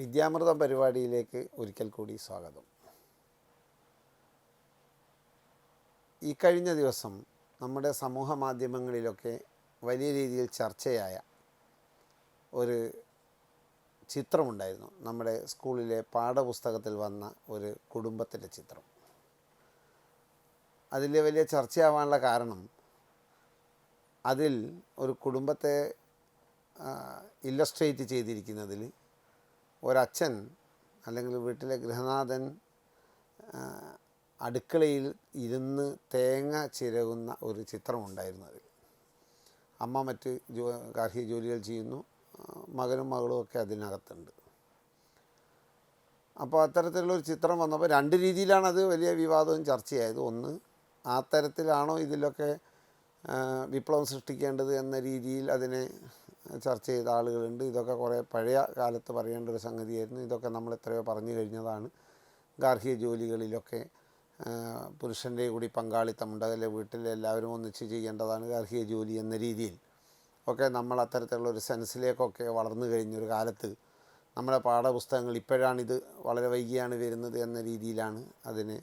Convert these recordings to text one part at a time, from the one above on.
വിദ്യാമൃതം പരിപാടിയിലേക്ക് ഒരിക്കൽ കൂടി സ്വാഗതം. ഈ കഴിഞ്ഞ ദിവസം നമ്മുടെ സമൂഹ മാധ്യമങ്ങളിലൊക്കെ വലിയ രീതിയിൽ ചർച്ചയായ ഒരു ചിത്രമുണ്ടായിരുന്നു. നമ്മുടെ സ്കൂളിലെ പാഠപുസ്തകത്തിൽ വന്ന ഒരു കുടുംബത്തിന്റെ ചിത്രം. അതിൽ വലിയ ചർച്ചയാവാനുള്ള കാരണം അതിൽ ഒരു കുടുംബത്തെ ഇല്ലസ്ട്രേറ്റ് ചെയ്തിരിക്കുന്നതിൽ ഒരച്ഛൻ അല്ലെങ്കിൽ വീട്ടിലെ ഗൃഹനാഥൻ അടുക്കളയിൽ ഇരുന്ന് തേങ്ങ ചിരകുന്ന ഒരു ചിത്രമുണ്ടായിരുന്നു അതിൽ. അമ്മ മറ്റ് ജോ ഗാർഹിക ജോലികൾ ചെയ്യുന്നു. മകനും മകളും ഒക്കെ അതിനകത്തുണ്ട്. അപ്പോൾ അത്തരത്തിലുള്ളൊരു ചിത്രം വന്നപ്പോൾ രണ്ട് രീതിയിലാണ് അത് വലിയ വിവാദവും ചർച്ചയായത്. ഒന്ന് ആ തരത്തിലാണോ ഇതിലൊക്കെ വിപ്ലവം സൃഷ്ടിക്കേണ്ടത് എന്ന രീതിയിൽ അതിനെ ചർച്ച ചെയ്ത ആളുകളുണ്ട്. ഇതൊക്കെ കുറേ പഴയ കാലത്ത് പറയേണ്ട ഒരു സംഗതിയായിരുന്നു. ഇതൊക്കെ നമ്മൾ എത്രയോ പറഞ്ഞു കഴിഞ്ഞതാണ്. ഗാർഹിക ജോലികളിലൊക്കെ പുരുഷന്റെ കൂടി പങ്കാളിത്തമുണ്ട്. അതിലെ വീട്ടിൽ എല്ലാവരും ഒന്നിച്ച് ചെയ്യേണ്ടതാണ് ഗാർഹിക ജോലി എന്ന രീതിയിൽ. ഒക്കെ നമ്മൾ അത്തരത്തിലുള്ള ഒരു സെൻസിലേക്കൊക്കെ വളർന്നു കഴിഞ്ഞൊരു കാലത്ത് നമ്മുടെ പാഠപുസ്തകങ്ങൾ ഇപ്പോഴാണിത് വളരെ വൈകിയാണ് വരുന്നത് എന്ന രീതിയിലാണ് അതിനെ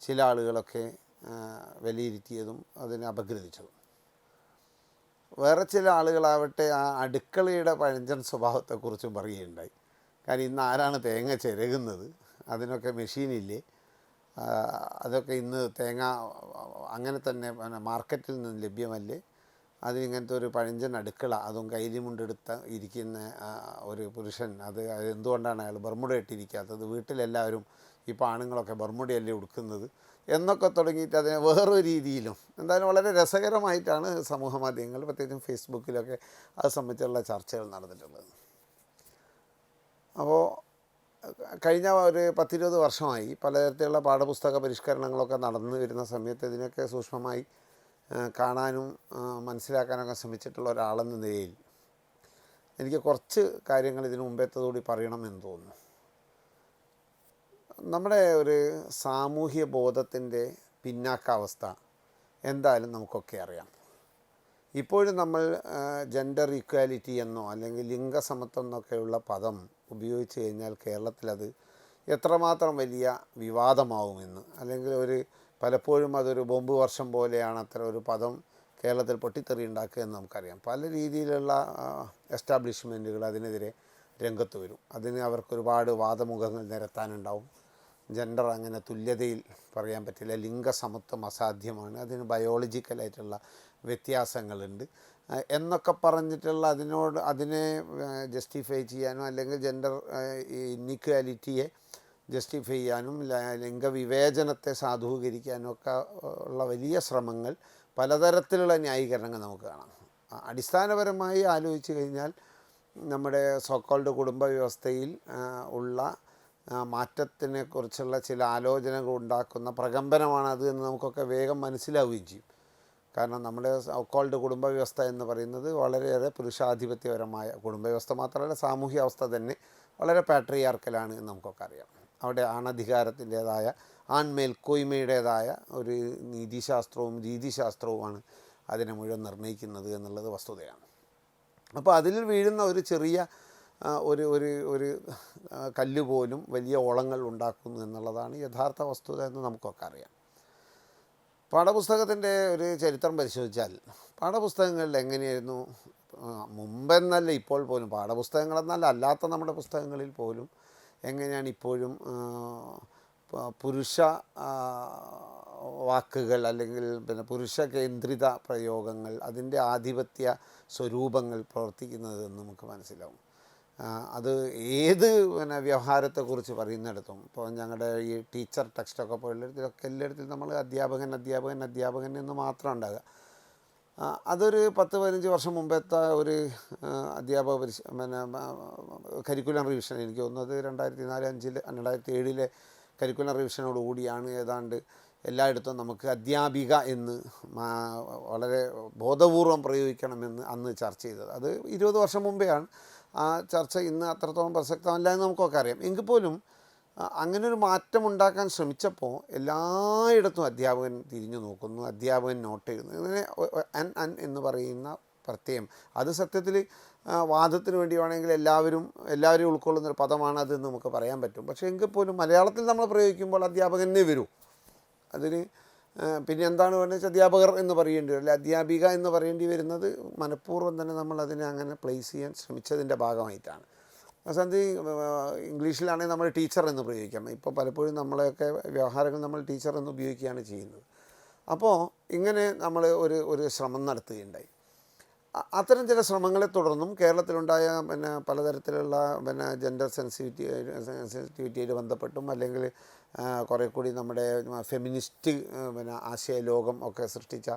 ചില ആളുകളൊക്കെ വിലയിരുത്തിയതും അതിനെ അപഗ്രഥിച്ചതും. വേറെ ചില ആളുകളാവട്ടെ ആ അടുക്കളയുടെ പഴഞ്ചൻ സ്വഭാവത്തെക്കുറിച്ചും പറയുകയുണ്ടായി. കാരണം ഇന്ന് ആരാണ് തേങ്ങ ചിരകുന്നത്? അതിനൊക്കെ മെഷീനില്ലേ? അതൊക്കെ ഇന്ന് തേങ്ങ അങ്ങനെ തന്നെ മാർക്കറ്റിൽ നിന്ന് ലഭ്യമല്ലേ? അതിനിങ്ങനത്തെ ഒരു പഴഞ്ചൻ അടുക്കള അതും കൈലിമുണ്ടെടുത്ത ഇരിക്കുന്ന ഒരു പുരുഷൻ അത് അത് എന്തുകൊണ്ടാണ് അയാൾ ബർമുട ഇട്ടിരിക്കാത്തത്? വീട്ടിലെല്ലാവരും ഇപ്പോൾ ആണുങ്ങളൊക്കെ ബർമുടയല്ലേ ഉടുക്കുന്നത്? എന്നൊക്കെ തുടങ്ങിയിട്ട് അതിനെ വേറൊരു രീതിയിലും എന്തായാലും വളരെ രസകരമായിട്ടാണ് സമൂഹ മാധ്യമങ്ങൾ പ്രത്യേകിച്ചും ഫേസ്ബുക്കിലൊക്കെ അത് സംബന്ധിച്ചുള്ള ചർച്ചകൾ നടന്നിട്ടുള്ളത്. അപ്പോൾ കഴിഞ്ഞ ഒരു പത്തിരുപത് വർഷമായി പലതരത്തിലുള്ള പാഠപുസ്തക പരിഷ്കരണങ്ങളൊക്കെ നടന്നു വരുന്ന സമയത്ത് ഇതിനൊക്കെ സൂക്ഷ്മമായി കാണാനും മനസ്സിലാക്കാനൊക്കെ ശ്രമിച്ചിട്ടുള്ള ഒരാളെന്ന നിലയിൽ എനിക്ക് കുറച്ച് കാര്യങ്ങൾ ഇതിനു മുമ്പേത്തതോടി പറയണമെന്ന് തോന്നുന്നു. നമ്മുടെ ഒരു സാമൂഹ്യ ബോധത്തിന്റെ പിന്നാക്കാവസ്ഥ എന്തായാലും നമുക്കൊക്കെ അറിയാം. ഇപ്പോഴും നമ്മൾ ജെൻഡർ ഇക്വാലിറ്റി എന്നോ അല്ലെങ്കിൽ ലിംഗസമത്വം എന്നൊക്കെയുള്ള പദം ഉപയോഗിച്ച് കഴിഞ്ഞാൽ കേരളത്തിലത് എത്രമാത്രം വലിയ വിവാദമാവുമെന്ന് അല്ലെങ്കിൽ ഒരു പലപ്പോഴും അതൊരു ബോംബ് വർഷം പോലെയാണ് അത്ര ഒരു പദം കേരളത്തിൽ പൊട്ടിത്തെറി ഉണ്ടാക്കുക എന്ന് നമുക്കറിയാം. പല രീതിയിലുള്ള എസ്റ്റാബ്ലിഷ്മെന്റുകൾ അതിനെതിരെ രംഗത്ത് വരും. അതിന് അവർക്ക് ഒരുപാട് വാദമുഖങ്ങൾ നിരത്താനുണ്ടാവും. ജെൻഡർ അങ്ങനെ തുല്യതയിൽ പറയാൻ പറ്റില്ല. ലിംഗസമത്വം അസാധ്യമാണ്. അതിന് ബയോളജിക്കലായിട്ടുള്ള വ്യത്യാസങ്ങളുണ്ട്. എന്നൊക്കെ പറഞ്ഞിട്ടുള്ള അതിനോട് അതിനെ ജസ്റ്റിഫൈ ചെയ്യാനോ അല്ലെങ്കിൽ ജെൻഡർ ഇന്നിക്വാലിറ്റിയെ ജസ്റ്റിഫൈ ചെയ്യാനും ലിംഗവിവേചനത്തെ സാധൂകരിക്കാനും ഒക്കെ ഉള്ള വലിയ ശ്രമങ്ങൾ പലതരത്തിലുള്ള ന്യായീകരണങ്ങൾ നമുക്ക് കാണാം. അടിസ്ഥാനപരമായി ആലോചിച്ച് കഴിഞ്ഞാൽ നമ്മുടെ സോക്കോൾഡ് കുടുംബ വ്യവസ്ഥയിൽ ഉള്ള മാറ്റത്തിനെക്കുറിച്ചുള്ള ചില ആലോചനകൾ ഉണ്ടാക്കുന്ന പ്രകമ്പനമാണ് അത് എന്ന് നമുക്കൊക്കെ വേഗം മനസ്സിലാവുകയും ചെയ്യും. കാരണം നമ്മുടെ സോക്കോൾഡ് കുടുംബ വ്യവസ്ഥ എന്ന് പറയുന്നത് വളരെയേറെ പുരുഷാധിപത്യപരമായ കുടുംബ വ്യവസ്ഥ മാത്രമല്ല സാമൂഹ്യ അവസ്ഥ തന്നെ വളരെ പാട്രിയാർക്കലാണ് എന്ന് നമുക്കൊക്കെ അറിയാം. അവിടെ ആണധികാരത്തിന്റേതായ ആൺമേൽക്കോയ്മയുടേതായ ഒരു നീതിശാസ്ത്രവും രീതിശാസ്ത്രവുമാണ് അതിനെ മുഴുവൻ നിർണയിക്കുന്നത് എന്നുള്ളത് വസ്തുതയാണ്. അപ്പോൾ അതിൽ വീഴുന്ന ഒരു ചെറിയ ഒരു ഒരു ഒരു കല്ല് പോലും വലിയ ഓളങ്ങൾ ഉണ്ടാക്കുന്നു എന്നുള്ളതാണ് യഥാർത്ഥ വസ്തുത എന്ന് നമുക്കൊക്കെ അറിയാം. പാഠപുസ്തകത്തിന്റെ ഒരു ചരിത്രം പരിശോധിച്ചാൽ പാഠപുസ്തകങ്ങളിൽ എങ്ങനെയായിരുന്നു? മുമ്പെന്നല്ല ഇപ്പോൾ പോലും പാഠപുസ്തകങ്ങളെന്നല്ല അല്ലാത്ത നമ്മുടെ പുസ്തകങ്ങളിൽ പോലും എങ്ങനെയാണ് ഇപ്പോഴും പുരുഷ വാക്കുകൾ അല്ലെങ്കിൽ പിന്നെ പുരുഷ കേന്ദ്രിത പ്രയോഗങ്ങൾ അതിന്റെ ആധിപത്യ സ്വരൂപങ്ങൾ പ്രവർത്തിക്കുന്നത് എന്ന് നമുക്ക് മനസ്സിലാവും. അത് ഏത് പിന്നെ വ്യവഹാരത്തെക്കുറിച്ച് പറയുന്നിടത്തും. ഇപ്പോൾ ഞങ്ങളുടെ ഈ ടീച്ചർ ടെക്സ്റ്റൊക്കെ പോലുള്ളതിലൊക്കെ എല്ലായിടത്തും നമ്മൾ അധ്യാപകൻ അധ്യാപകൻ അധ്യാപകൻ എന്ന് മാത്രം ഉണ്ടാകുക അതൊരു പത്ത് പതിനഞ്ച് വർഷം മുമ്പത്തെ ഒരു അധ്യാപക പരിശ പിന്നെ കരിക്കുലം റിവിഷൻ. എനിക്ക് തോന്നുന്നത് രണ്ടായിരത്തി നാല് അഞ്ചിൽ രണ്ടായിരത്തി ഏഴിലെ കരിക്കുലം റിവിഷനോട് കൂടിയാണ് ഏതാണ്ട് എല്ലായിടത്തും നമുക്ക് അധ്യാപിക എന്ന് വളരെ ബോധപൂർവം പ്രയോഗിക്കണമെന്ന് അന്ന് ചർച്ച ചെയ്തത്. അത് ഇരുപത് വർഷം മുമ്പെയാണ്. ആ ചർച്ച ഇന്ന് അത്രത്തോളം പ്രസക്തമല്ല എന്ന് നമുക്കൊക്കെ അറിയാം. എങ്കിൽ പോലും അങ്ങനെ ഒരു മാറ്റം ഉണ്ടാക്കാൻ ശ്രമിച്ചപ്പോൾ എല്ലായിടത്തും അധ്യാപകൻ തിരിഞ്ഞു നോക്കുന്നു അധ്യാപകൻ നോട്ട് ചെയ്യുന്നു. ഇങ്ങനെ അൻ അൻ എന്ന് പറയുന്ന പ്രത്യയം. അത് സത്യത്തിൽ വാദത്തിന് വേണ്ടി വേണമെങ്കിൽ എല്ലാവരും എല്ലാവരും ഉൾക്കൊള്ളുന്ന ഒരു പദമാണ് അതെന്ന് നമുക്ക് പറയാൻ പറ്റും. പക്ഷേ എങ്കിൽ പോലും മലയാളത്തിൽ നമ്മൾ പ്രയോഗിക്കുമ്പോൾ അധ്യാപകനെ വരൂ. അതിന് പിന്നെ എന്താണ് പറയുന്നത് അധ്യാപകർ എന്ന് പറയേണ്ടി വരും അധ്യാപിക എന്ന് പറയേണ്ടി വരുന്നത് മനഃപൂർവം തന്നെ നമ്മൾ അതിനെ അങ്ങനെ പ്ലേസ് ചെയ്യാൻ ശ്രമിച്ചതിന്റെ ഭാഗമായിട്ടാണ്. അവസാനത്ത് ഇംഗ്ലീഷിലാണെങ്കിൽ നമ്മൾ ടീച്ചർ എന്ന് പ്രയോഗിക്കാം ഇപ്പോൾ പലപ്പോഴും നമ്മളെയൊക്കെ വ്യവഹാരങ്ങൾ നമ്മൾ ടീച്ചർ എന്ന് ഉപയോഗിക്കുകയാണ് ചെയ്യുന്നത്. അപ്പോൾ ഇങ്ങനെ നമ്മൾ ഒരു ഒരു ശ്രമം നടത്തുകയുണ്ടായി. അത്തരം ചില ശ്രമങ്ങളെ തുടർന്നും കേരളത്തിലുണ്ടായ പിന്നെ പലതരത്തിലുള്ള പിന്നെ ജെൻഡർ സെൻസിറ്റിവിറ്റി സെൻസിറ്റിവിറ്റിയായിട്ട് ബന്ധപ്പെട്ടും അല്ലെങ്കിൽ കുറേ കൂടി നമ്മുടെ ഫെമിനിസ്റ്റ് പിന്നെ ആശയ ലോകം ഒക്കെ സൃഷ്ടിച്ച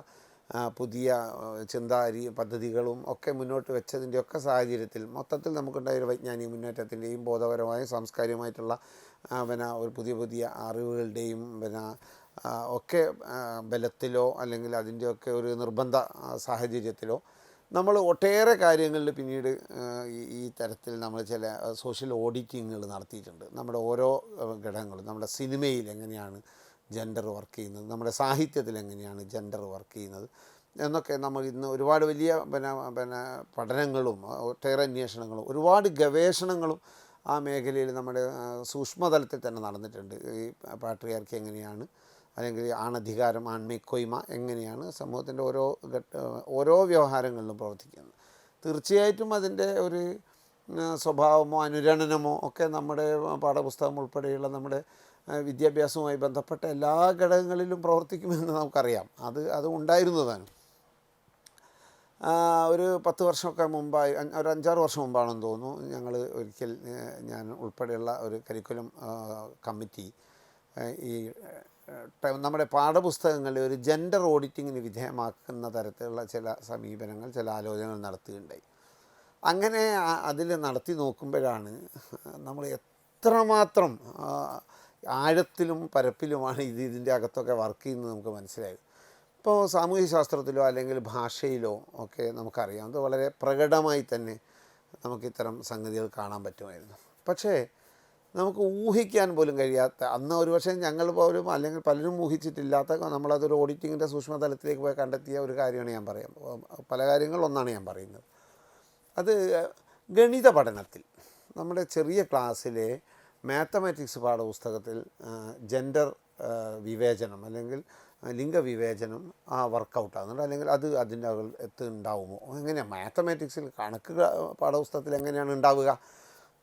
പുതിയ ചിന്താ ചിന്താരി പദ്ധതികളും ഒക്കെ മുന്നോട്ട് വെച്ചതിന്റെയൊക്കെ സാഹചര്യത്തിൽ മൊത്തത്തിൽ നമുക്കുണ്ടായ ഒരു വൈജ്ഞാനിക മുന്നേറ്റത്തിന്റെയും ബോധപരമായും സാംസ്കാരികമായിട്ടുള്ള പിന്നെ ഒരു പുതിയ പുതിയ അറിവുകളുടെയും പിന്നെ ഒക്കെ ബലത്തിലോ അല്ലെങ്കിൽ അതിന്റെയൊക്കെ ഒരു നിർബന്ധ സാഹചര്യത്തിലോ നമ്മൾ ഒട്ടേറെ കാര്യങ്ങളിൽ പിന്നീട് ഈ തരത്തിൽ നമ്മൾ ചില സോഷ്യൽ ഓഡിറ്റിങ്ങുകൾ നടത്തിയിട്ടുണ്ട്. നമ്മുടെ ഓരോ ഘടകങ്ങളും നമ്മുടെ സിനിമയിൽ എങ്ങനെയാണ് ജെൻഡർ വർക്ക് ചെയ്യുന്നത് നമ്മുടെ സാഹിത്യത്തിൽ എങ്ങനെയാണ് ജെൻഡർ വർക്ക് ചെയ്യുന്നത് എന്നൊക്കെ നമ്മൾ ഇന്ന് ഒരുപാട് വലിയ പിന്നെ പിന്നെ പഠനങ്ങളും ഒട്ടേറെ അന്വേഷണങ്ങളും ഒരുപാട് ഗവേഷണങ്ങളും ആ മേഖലയിൽ നമ്മുടെ സൂക്ഷ്മതലത്തിൽ തന്നെ നടന്നിട്ടുണ്ട്. ഈ പാട്രിയാർക്കി എങ്ങനെയാണ് അല്ലെങ്കിൽ ആണധികാരം ആൺമിക്കൊയ്മ എങ്ങനെയാണ് സമൂഹത്തിന്റെ ഓരോ ഘട്ട ഓരോ വ്യവഹാരങ്ങളിലും പ്രവർത്തിക്കുന്നത്. തീർച്ചയായിട്ടും അതിന്റെ ഒരു സ്വഭാവമോ അനുരണനമോ ഒക്കെ നമ്മുടെ പാഠപുസ്തകം ഉൾപ്പെടെയുള്ള നമ്മുടെ വിദ്യാഭ്യാസവുമായി ബന്ധപ്പെട്ട എല്ലാ ഘടകങ്ങളിലും പ്രവർത്തിക്കുമെന്ന് നമുക്കറിയാം. അത് അത് ഉണ്ടായിരുന്നതാണ് ഒരു പത്ത് വർഷമൊക്കെ മുമ്പായി ഒരു അഞ്ചാറ് വർഷം മുമ്പാണെന്ന് തോന്നുന്നു ഞങ്ങൾ ഒരിക്കൽ ഞാൻ ഉൾപ്പെടെയുള്ള ഒരു കരിക്കുലം കമ്മിറ്റി ഈ നമ്മുടെ പാഠപുസ്തകങ്ങളിൽ ഒരു ജെൻഡർ ഓഡിറ്റിങ്ങിന് വിധേയമാക്കുന്ന തരത്തിലുള്ള ചില സമീപനങ്ങൾ ചില ആലോചനകൾ നടത്തുകയുണ്ടായി. അങ്ങനെ അതിൽ നടത്തി നോക്കുമ്പോഴാണ് നമ്മൾ എത്രമാത്രം ആഴത്തിലും പരപ്പിലുമാണ് ഇത് ഇതിന്റെ അകത്തൊക്കെ വർക്ക് ചെയ്യുന്നത് നമുക്ക് മനസ്സിലായത്. ഇപ്പോൾ സാമൂഹ്യശാസ്ത്രത്തിലോ അല്ലെങ്കിൽ ഭാഷയിലോ ഒക്കെ നമുക്കറിയാം. അത് വളരെ പ്രകടമായി തന്നെ നമുക്കിത്തരം സംഗതികൾ കാണാൻ പറ്റുമായിരുന്നു. പക്ഷേ നമുക്ക് ഊഹിക്കാൻ പോലും കഴിയാത്ത അന്ന് ഒരുപക്ഷെ ഞങ്ങൾ പോലും അല്ലെങ്കിൽ പലരും ഊഹിച്ചിട്ടില്ലാത്ത നമ്മളതൊരു ഓഡിറ്റിങ്ങിന്റെ സൂക്ഷ്മതലത്തിലേക്ക് പോയി കണ്ടെത്തിയ ഒരു കാര്യമാണ് ഞാൻ പറയാം. പല കാര്യങ്ങളൊന്നാണ് ഞാൻ പറയുന്നത്. അത് ഗണിത പഠനത്തിൽ നമ്മുടെ ചെറിയ ക്ലാസ്സിലെ മാത്തമാറ്റിക്സ് പാഠപുസ്തകത്തിൽ ജെൻഡർ വിവേചനം അല്ലെങ്കിൽ ലിംഗവിവേചനം ആ വർക്കൗട്ട് ആകുന്നുണ്ട് അല്ലെങ്കിൽ അത് അതിന്റെ അകത്ത് ഉണ്ടാവുമോ എങ്ങനെയാണ് മാത്തമാറ്റിക്സിൽ കണക്ക് പാഠപുസ്തകത്തിൽ എങ്ങനെയാണ് ഉണ്ടാവുക?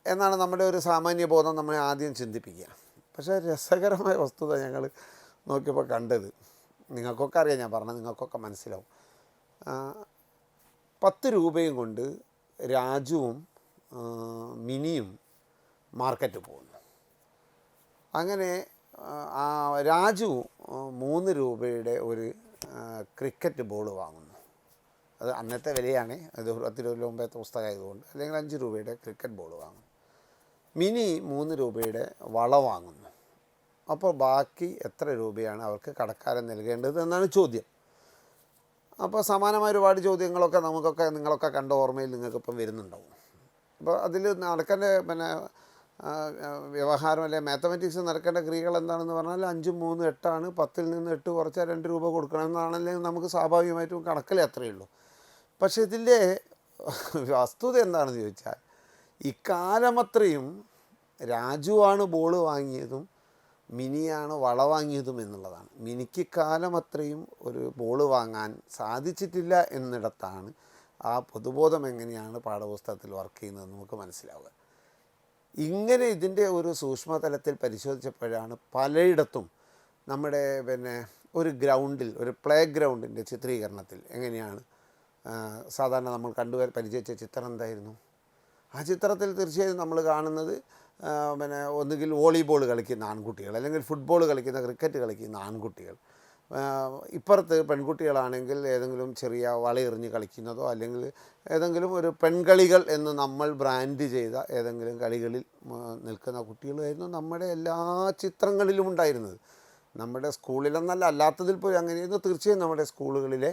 എന്നാണ് നമ്മുടെ ഒരു സാമാന്യ ബോധം നമ്മളെ ആദ്യം ചിന്തിപ്പിക്കുക. പക്ഷേ രസകരമായ വസ്തുത ഞങ്ങൾ നോക്കിയപ്പോൾ കണ്ടത്. നിങ്ങൾക്കൊക്കെ അറിയാം ഞാൻ പറഞ്ഞത് നിങ്ങൾക്കൊക്കെ മനസ്സിലാവും. പത്ത് രൂപയും കൊണ്ട് രാജുവും മിനിയും മാർക്കറ്റ് പോകുന്നു. അങ്ങനെ രാജു മൂന്ന് രൂപയുടെ ഒരു ക്രിക്കറ്റ് ബോൾ വാങ്ങുന്നു. അത് അന്നത്തെ വിലയാണ്. അത് പത്ത് രൂപ മുമ്പത്തെ പുസ്തകമായതുകൊണ്ട്. അല്ലെങ്കിൽ അഞ്ച് രൂപയുടെ ക്രിക്കറ്റ് ബോൾ വാങ്ങുന്നു. മിനി മൂന്ന് രൂപയുടെ വള വാങ്ങുന്നു. അപ്പോൾ ബാക്കി എത്ര രൂപയാണ് അവർക്ക് കടക്കാരൻ നൽകേണ്ടത് എന്നാണ് ചോദ്യം. അപ്പോൾ സമാനമായ ഒരുപാട് ചോദ്യങ്ങളൊക്കെ നമുക്കൊക്കെ നിങ്ങളൊക്കെ കണ്ട ഓർമ്മയിൽ നിങ്ങൾക്കിപ്പം വരുന്നുണ്ടാവും. അപ്പോൾ അതിൽ നടക്കേണ്ട പിന്നെ വ്യവഹാരം അല്ലെ മാത്തമാറ്റിക്സ് നടക്കേണ്ട ക്രിയകൾ എന്താണെന്ന് പറഞ്ഞാൽ അഞ്ചും മൂന്നും എട്ടാണ് പത്തിൽ നിന്ന് എട്ട് കുറച്ചാൽ രണ്ട് രൂപ കൊടുക്കണം എന്നാണല്ലേ നമുക്ക് സ്വാഭാവികമായിട്ടും കണക്കിലേ അത്രയേ ഉള്ളൂ. പക്ഷേ ഇതിന്റെ വസ്തുത എന്താണെന്ന് ചോദിച്ചാൽ ഇക്കാലമത്രയും രാജുവാണ് ബോൾ വാങ്ങിയതും മിനിയാണ് വള വാങ്ങിയതും എന്നുള്ളതാണ്. മിനിക്ക് കാലമത്രയും ഒരു ബോൾ വാങ്ങാൻ സാധിച്ചിട്ടില്ല എന്നിടത്താണ് ആ പൊതുബോധം എങ്ങനെയാണ് പാഠപുസ്തകത്തിൽ വർക്ക് ചെയ്യുന്നത് നമുക്ക് മനസ്സിലാവുക. ഇങ്ങനെ ഇതിന്റെ ഒരു സൂക്ഷ്മതലത്തിൽ പരിശോധിച്ചപ്പോഴാണ് പലയിടത്തും നമ്മുടെ പിന്നെ ഒരു ഗ്രൗണ്ടിൽ ഒരു പ്ലേ ഗ്രൗണ്ടിന്റെ ചിത്രീകരണത്തിൽ എങ്ങനെയാണ് സാധാരണ നമ്മൾ കണ്ടുവരാൻ പരിചയിച്ച ചിത്രം എന്തായിരുന്നു? ആ ചിത്രത്തിൽ തീർച്ചയായും നമ്മൾ കാണുന്നത് പിന്നെ ഒന്നുകിൽ വോളിബോൾ കളിക്കുന്ന ആൺകുട്ടികൾ അല്ലെങ്കിൽ ഫുട്ബോൾ കളിക്കുന്ന ക്രിക്കറ്റ് കളിക്കുന്ന ആൺകുട്ടികൾ. ഇപ്പുറത്ത് പെൺകുട്ടികളാണെങ്കിൽ ഏതെങ്കിലും ചെറിയ വളയെറിഞ്ഞ് കളിക്കുന്നതോ അല്ലെങ്കിൽ ഏതെങ്കിലും ഒരു പെൺകളികൾ എന്ന് നമ്മൾ ബ്രാൻഡ് ചെയ്ത ഏതെങ്കിലും കളികളിൽ നിൽക്കുന്ന കുട്ടികളായിരുന്നു നമ്മുടെ എല്ലാ ചിത്രങ്ങളിലും ഉണ്ടായിരുന്നത്. നമ്മുടെ സ്കൂളിലെന്നല്ല അല്ലാത്തതിൽ പോലും അങ്ങനെയായിരുന്നു. തീർച്ചയായും നമ്മുടെ സ്കൂളുകളിലെ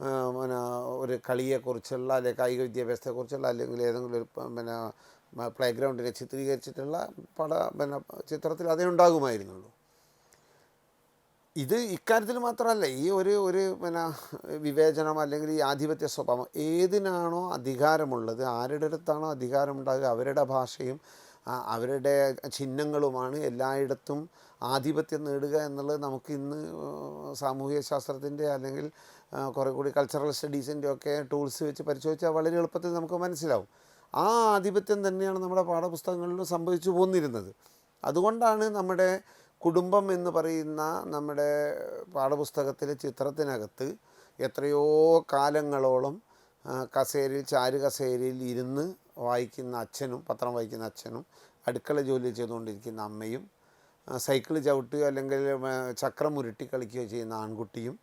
പിന്നെ ഒരു കളിയെക്കുറിച്ചുള്ള അല്ലെങ്കിൽ കായിക വിദ്യാഭ്യാസത്തെക്കുറിച്ചുള്ള അല്ലെങ്കിൽ ഏതെങ്കിലും ഒരു പിന്നെ പ്ലേ ഗ്രൗണ്ടിനെ ചിത്രീകരിച്ചിട്ടുള്ള പട പിന്നെ ചിത്രത്തിൽ അതേ ഉണ്ടാകുമായിരുന്നുള്ളൂ. ഇത് ഇക്കാര്യത്തിൽ മാത്രമല്ല ഈ ഒരു ഒരു പിന്നെ വിവേചനം അല്ലെങ്കിൽ ഈ ആധിപത്യ സ്വഭാവം ഏതിനാണോ അധികാരമുള്ളത് ആരുടെ അടുത്താണോ അധികാരമുണ്ടാകുക അവരുടെ ഭാഷയും അവരുടെ ചിഹ്നങ്ങളുമാണ് എല്ലായിടത്തും ആധിപത്യം നേടുക എന്നുള്ളത് നമുക്ക് ഇന്ന് സാമൂഹിക ശാസ്ത്രത്തിന്റെ അല്ലെങ്കിൽ കുറേ കൂടി കൾച്ചറൽ സ്റ്റഡീസിന്റെ ഒക്കെ ടൂൾസ് വെച്ച് പരിശോധിച്ചാൽ വളരെ എളുപ്പത്തിൽ നമുക്ക് മനസ്സിലാവും. ആ ആധിപത്യം തന്നെയാണ് നമ്മുടെ പാഠപുസ്തകങ്ങളിലും സംഭവിച്ചു പോന്നിരുന്നത്. അതുകൊണ്ടാണ് നമ്മുടെ കുടുംബം എന്ന് പറയുന്ന നമ്മുടെ പാഠപുസ്തകത്തിലെ ചിത്രത്തിനകത്ത് എത്രയോ കാലങ്ങളോളം കസേരയിൽ ചാരു കസേരയിൽ ഇരുന്ന് വായിക്കുന്ന അച്ഛനും പത്രം വായിക്കുന്ന അച്ഛനും അടുക്കള ജോലി ചെയ്തുകൊണ്ടിരിക്കുന്ന അമ്മയും സൈക്കിൾ ചവിട്ടുകയോ അല്ലെങ്കിൽ ചക്രം ഉരുട്ടി കളിക്കുകയോ ചെയ്യുന്ന ആൺകുട്ടിയും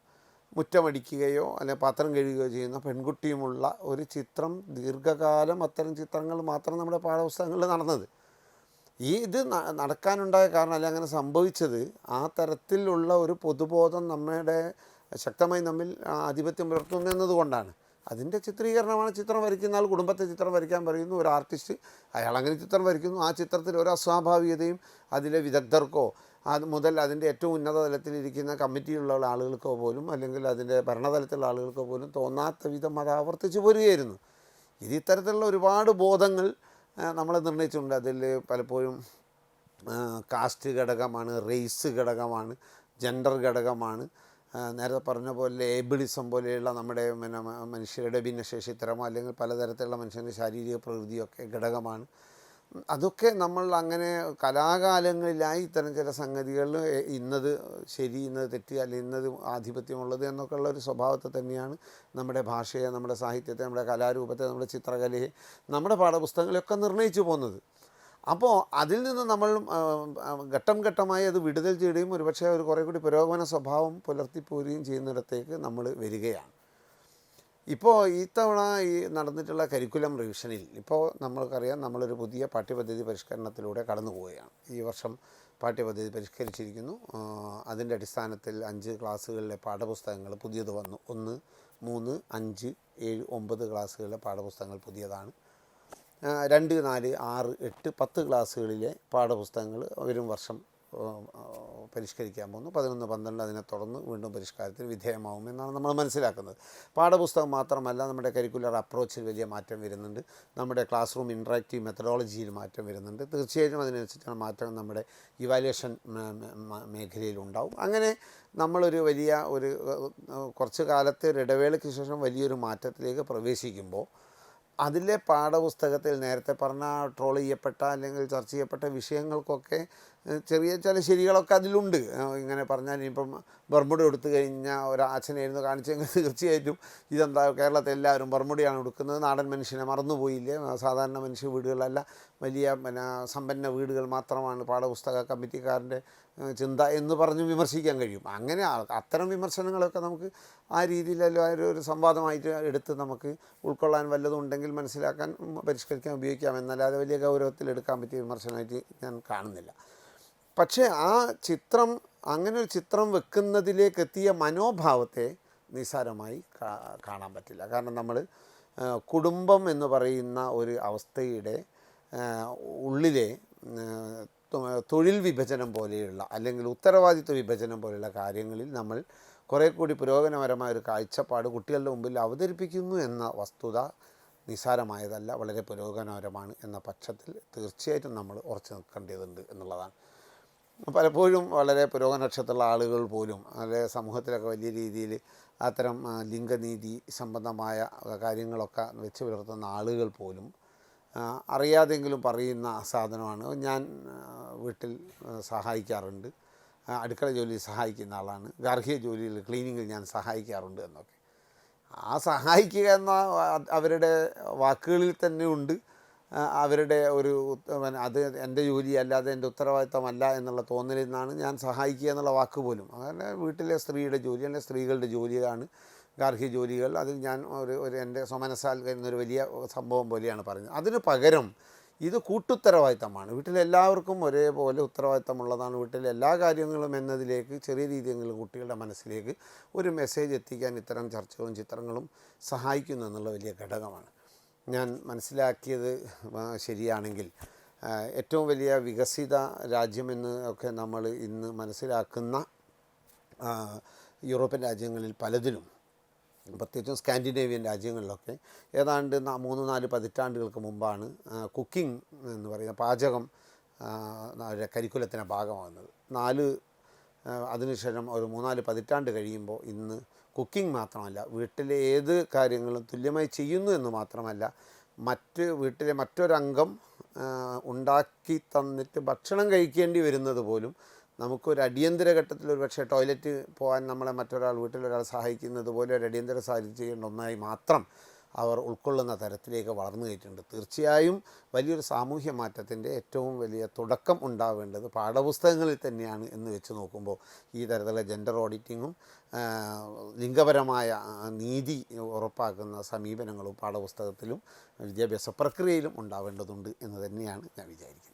മുറ്റമടിക്കുകയോ അല്ലെങ്കിൽ പാത്രം കഴുകുകയോ ചെയ്യുന്ന പെൺകുട്ടിയുമുള്ള ഒരു ചിത്രം ദീർഘകാലം അത്തരം ചിത്രങ്ങൾ മാത്രം നമ്മുടെ പാഠപുസ്തകങ്ങളിൽ നടന്നത്. ഈ ഇത് നടക്കാനുണ്ടായ കാരണം അല്ലെങ്കിൽ അങ്ങനെ സംഭവിച്ചത് ആ തരത്തിലുള്ള ഒരു പൊതുബോധം നമ്മുടെ ശക്തമായി നമ്മിൽ ആധിപത്യം പുലർത്തുന്നു എന്നതുകൊണ്ടാണ് അതിന്റെ ചിത്രീകരണമാണ് ചിത്രം വരയ്ക്കുന്ന ആൾ കുടുംബത്തെ ചിത്രം വരയ്ക്കാൻ പറയുന്നു. ഒരു ആർട്ടിസ്റ്റ് അയാൾ അങ്ങനെ ചിത്രം വരയ്ക്കുന്നു. ആ ചിത്രത്തിൽ ഒരു അസ്വാഭാവികതയും അതിലെ വിദഗ്ധർക്കോ അത് മുതൽ അതിന്റെ ഏറ്റവും ഉന്നത തലത്തിലിരിക്കുന്ന കമ്മിറ്റിയിലുള്ള ആളുകൾക്കോ പോലും അല്ലെങ്കിൽ അതിന്റെ ഭരണതലത്തിലുള്ള ആളുകൾക്കോ പോലും തോന്നാത്ത വിധം അത് ആവർത്തിച്ചു പോരുകയായിരുന്നു. ഇത് ഇത്തരത്തിലുള്ള ഒരുപാട് ബോധങ്ങൾ നമ്മൾ നിർണയിച്ചിട്ടുണ്ട് അതിൽ പലപ്പോഴും കാസ്റ്റ് ഘടകമാണ് റേസ് ഘടകമാണ് ജെൻഡർ ഘടകമാണ് നേരത്തെ പറഞ്ഞ പോലെ ഏബിളിസം പോലെയുള്ള നമ്മുടെ പിന്നെ മനുഷ്യരുടെ ഭിന്നശേഷിത്തരമോ അല്ലെങ്കിൽ പലതരത്തിലുള്ള മനുഷ്യന്റെ ശാരീരിക പ്രകൃതിയൊക്കെ ഘടകമാണ്. അതൊക്കെ നമ്മൾ അങ്ങനെ കലാകാലങ്ങളിലായി ഇത്തരം ചില സംഗതികൾ ഇന്നത് ശരി ഇന്നത് തെറ്റി അല്ലെങ്കിൽ ഇന്നത് ആധിപത്യമുള്ളത് എന്നൊക്കെ ഉള്ള ഒരു സ്വഭാവത്തെ തന്നെയാണ് നമ്മുടെ ഭാഷയെ നമ്മുടെ സാഹിത്യത്തെ നമ്മുടെ കലാരൂപത്തെ നമ്മുടെ ചിത്രകലയെ നമ്മുടെ പാഠപുസ്തകങ്ങളെയൊക്കെ നിർണയിച്ചു പോകുന്നത്. അപ്പോൾ അതിൽ നിന്ന് നമ്മൾ ഘട്ടം ഘട്ടമായി അത് വിടുതൽ ചെയ്യുകയും ഒരുപക്ഷെ ഒരു കുറേ കൂടി പുരോഗമന സ്വഭാവം പുലർത്തിപ്പോരുകയും ചെയ്യുന്നിടത്തേക്ക് നമ്മൾ വരികയാണ്. ഇപ്പോൾ ഇത്തവണ ഈ നടന്നിട്ടുള്ള കരിക്കുലം റിവിഷനിൽ ഇപ്പോൾ നമ്മൾക്കറിയാം നമ്മളൊരു പുതിയ പാഠ്യപദ്ധതി പരിഷ്കരണത്തിലൂടെ കടന്നു പോവുകയാണ്. ഈ വർഷം പാഠ്യപദ്ധതി പരിഷ്കരിച്ചിരിക്കുന്നു. അതിന്റെ അടിസ്ഥാനത്തിൽ അഞ്ച് ക്ലാസ്സുകളിലെ പാഠപുസ്തകങ്ങൾ പുതിയത് വന്നു. ഒന്ന് മൂന്ന് അഞ്ച് ഏഴ് ഒമ്പത് ക്ലാസ്സുകളിലെ പാഠപുസ്തകങ്ങൾ പുതിയതാണ്. രണ്ട് നാല് ആറ് എട്ട് പത്ത് ക്ലാസ്സുകളിലെ പാഠപുസ്തകങ്ങൾ വരും വർഷം പരിഷ്കരിക്കാൻ പോകുന്നു. പതിനൊന്ന് പന്ത്രണ്ട് അതിനെ തുടർന്ന് വീണ്ടും പരിഷ്കാരത്തിന് വിധേയമാവും എന്നാണ് നമ്മൾ മനസ്സിലാക്കുന്നത്. പാഠപുസ്തകം മാത്രമല്ല നമ്മുടെ കരിക്കുലർ അപ്രോച്ചിൽ വലിയ മാറ്റം വരുന്നുണ്ട്. നമ്മുടെ ക്ലാസ് റൂം ഇൻട്രാക്റ്റീവ് മെത്തഡോളജിയിൽ മാറ്റം വരുന്നുണ്ട്. തീർച്ചയായിട്ടും അതിനനുസരിച്ചുള്ള മാറ്റം നമ്മുടെ ഇവാലുവേഷൻ മേഖലയിൽ മേഖലയിലുണ്ടാവും. അങ്ങനെ നമ്മളൊരു വലിയ ഒരു കുറച്ച് കാലത്തെ ഒരു ഇടവേളയ്ക്ക് ശേഷം വലിയൊരു മാറ്റത്തിലേക്ക് പ്രവേശിക്കുമ്പോൾ അതിലെ പാഠപുസ്തകത്തിൽ നേരത്തെ പറഞ്ഞ ട്രോൾ ചെയ്യപ്പെട്ട അല്ലെങ്കിൽ ചർച്ച ചെയ്യപ്പെട്ട വിഷയങ്ങൾക്കൊക്കെ ചെറിയ ചില ശരികളൊക്കെ അതിലുണ്ട്. ഇങ്ങനെ പറഞ്ഞാൽ ഇനിയിപ്പം ബർമുട എടുത്തു കഴിഞ്ഞാൽ ഒരു അച്ഛനായിരുന്നു കാണിച്ചെങ്കിൽ തീർച്ചയായിട്ടും ഇതെന്താ കേരളത്തിൽ എല്ലാവരും ബർമുടിയാണ് എടുക്കുന്നത് നാടൻ മനുഷ്യനെ മറന്നുപോയില്ലേ? സാധാരണ മനുഷ്യ വീടുകളല്ല വലിയ പിന്നെ സമ്പന്ന വീടുകൾ മാത്രമാണ് പാഠപുസ്തക കമ്മിറ്റിക്കാരന്റെ ചിന്ത എന്ന് പറഞ്ഞ് വിമർശിക്കാൻ കഴിയും. അങ്ങനെ അത്തരം വിമർശനങ്ങളൊക്കെ നമുക്ക് ആ രീതിയിലല്ലോ ഒരു സംവാദമായിട്ട് എടുത്ത് നമുക്ക് ഉൾക്കൊള്ളാൻ വല്ലതും ഉണ്ടെങ്കിൽ മനസ്സിലാക്കാൻ പരിഷ്കരിക്കാൻ ഉപയോഗിക്കാം. എന്നല്ലാതെ വലിയ ഗൗരവത്തിൽ എടുക്കാൻ പറ്റിയ വിമർശനമായിട്ട് ഞാൻ കാണുന്നില്ല. പക്ഷേ ആ ചിത്രം അങ്ങനെ ഒരു ചിത്രം വെക്കുന്നതിലേക്ക് എത്തിയ മനോഭാവത്തെ നിസ്സാരമായി കാണാൻ പറ്റില്ല. കാരണം നമ്മൾ കുടുംബം എന്ന് പറയുന്ന ഒരു അവസ്ഥയുടെ ഉള്ളിലെ തൊഴിൽ വിഭജനം പോലെയുള്ള അല്ലെങ്കിൽ ഉത്തരവാദിത്വ വിഭജനം പോലെയുള്ള കാര്യങ്ങളിൽ നമ്മൾ കുറേ കൂടി പുരോഗമനപരമായ ഒരു കാഴ്ചപ്പാട് കുട്ടികളുടെ മുമ്പിൽ അവതരിപ്പിക്കുന്നു എന്ന വസ്തുത നിസ്സാരമായതല്ല വളരെ പുരോഗമനപരമാണ് എന്ന പക്ഷത്തിൽ തീർച്ചയായിട്ടും നമ്മൾ ഉറച്ചു നിൽക്കേണ്ടതുണ്ട് എന്നുള്ളതാണ്. പലപ്പോഴും വളരെ പുരോഗമനക്ഷത്തുള്ള ആളുകൾ പോലും അല്ലെ സമൂഹത്തിലൊക്കെ വലിയ രീതിയിൽ അത്തരം ലിംഗനീതി സംബന്ധമായ കാര്യങ്ങളൊക്കെ വെച്ച് പുലർത്തുന്ന ആളുകൾ പോലും അറിയാതെങ്കിലും പറയുന്ന സാധനമാണ്. ഞാൻ വീട്ടിൽ സഹായിക്കാറുണ്ട്. അടുക്കള ജോലിയിൽ സഹായിക്കുന്ന ആളാണ്. ഗാർഹിക ജോലിയിൽ ക്ലീനിങ്ങിൽ ഞാൻ സഹായിക്കാറുണ്ട് എന്നൊക്കെ. ആ സഹായിക്കുക എന്ന അവരുടെ വാക്കുകളിൽ തന്നെ ഉണ്ട്. അവരുടെ ഒരു അത് എന്റെ ജോലി അല്ലാതെ എന്റെ ഉത്തരവാദിത്തമല്ല എന്നുള്ള തോന്നലിൽ നിന്നാണ് ഞാൻ സഹായിക്കുക എന്നുള്ള വാക്ക് പോലും. അങ്ങനെ വീട്ടിലെ സ്ത്രീയുടെ ജോലി അല്ലെങ്കിൽ സ്ത്രീകളുടെ ജോലിയാണ് ഗാർഹിക ജോലികൾ. അതിൽ ഞാൻ ഒരു ഒരു എന്റെ സ്വമനസാൽ എന്നൊരു വലിയ സംഭവം പോലെയാണ് പറയുന്നത്. അതിന് പകരം ഇത് കൂട്ടുത്തരവാദിത്തമാണ്. വീട്ടിലെല്ലാവർക്കും ഒരേപോലെ ഉത്തരവാദിത്തമുള്ളതാണ്. വീട്ടിലെ എല്ലാ കാര്യങ്ങളും എന്നതിലേക്ക് ചെറിയ രീതിയെങ്കിലും കുട്ടികളുടെ മനസ്സിലേക്ക് ഒരു മെസ്സേജ് എത്തിക്കാൻ ഇത്തരം ചർച്ചകളും ചിത്രങ്ങളും സഹായിക്കുന്നു എന്നുള്ള വലിയ ഘടകമാണ്. ഞാൻ മനസ്സിലാക്കിയത് ശരിയാണെങ്കിൽ ഏറ്റവും വലിയ വികസിത രാജ്യമെന്ന് ഒക്കെ നമ്മൾ ഇന്ന് മനസ്സിലാക്കുന്ന യൂറോപ്യൻ രാജ്യങ്ങളിൽ പലതിലും പ്രത്യേകിച്ചും സ്കാൻഡിനേവിയൻ രാജ്യങ്ങളിലൊക്കെ ഏതാണ്ട് മൂന്ന് നാല് പതിറ്റാണ്ടുകൾക്ക് മുമ്പാണ് കുക്കിംഗ് എന്ന് പറയുന്ന പാചകം കരിക്കുലത്തിന്റെ ഭാഗമാകുന്നത്. നാല് അതിനുശേഷം ഒരു മൂന്നാൽ പതിറ്റാണ്ട് കഴിയുമ്പോൾ ഇന്ന് കുക്കിംഗ് മാത്രമല്ല വീട്ടിലെ ഏത് കാര്യങ്ങളും തുല്യമായി ചെയ്യുന്നു എന്ന് മാത്രമല്ല മറ്റ് വീട്ടിലെ മറ്റൊരംഗം ഉണ്ടാക്കി തന്നിട്ട് ഭക്ഷണം കഴിക്കേണ്ടി വരുന്നത് പോലും നമുക്കൊരു അടിയന്തര ഘട്ടത്തിൽ ഒരു പക്ഷേ ടോയ്ലറ്റ് പോകാൻ നമ്മളെ മറ്റൊരാൾ വീട്ടിലൊരാൾ സഹായിക്കുന്നത് പോലെ ഒരു അടിയന്തര സാഹചര്യം ഒന്നായി മാത്രം അവർ ഉൾക്കൊള്ളുന്ന തരത്തിലേക്ക് വളർന്നു കയറ്റിയിട്ടുണ്ട്. തീർച്ചയായും വലിയൊരു സാമൂഹ്യ മാറ്റത്തിന്റെ ഏറ്റവും വലിയ തുടക്കം ഉണ്ടാവേണ്ടത് പാഠപുസ്തകങ്ങളിൽ തന്നെയാണ് എന്ന് വെച്ച് നോക്കുമ്പോൾ ഈ തരത്തിലുള്ള ജെൻഡർ ഓഡിറ്റിങ്ങും ലിംഗപരമായ നീതി ഉറപ്പാക്കുന്ന സമീപനങ്ങളും പാഠപുസ്തകത്തിലും വിദ്യാഭ്യാസ പ്രക്രിയയിലും ഉണ്ടാവേണ്ടതുണ്ട് എന്ന് തന്നെയാണ് ഞാൻ വിചാരിക്കുന്നത്.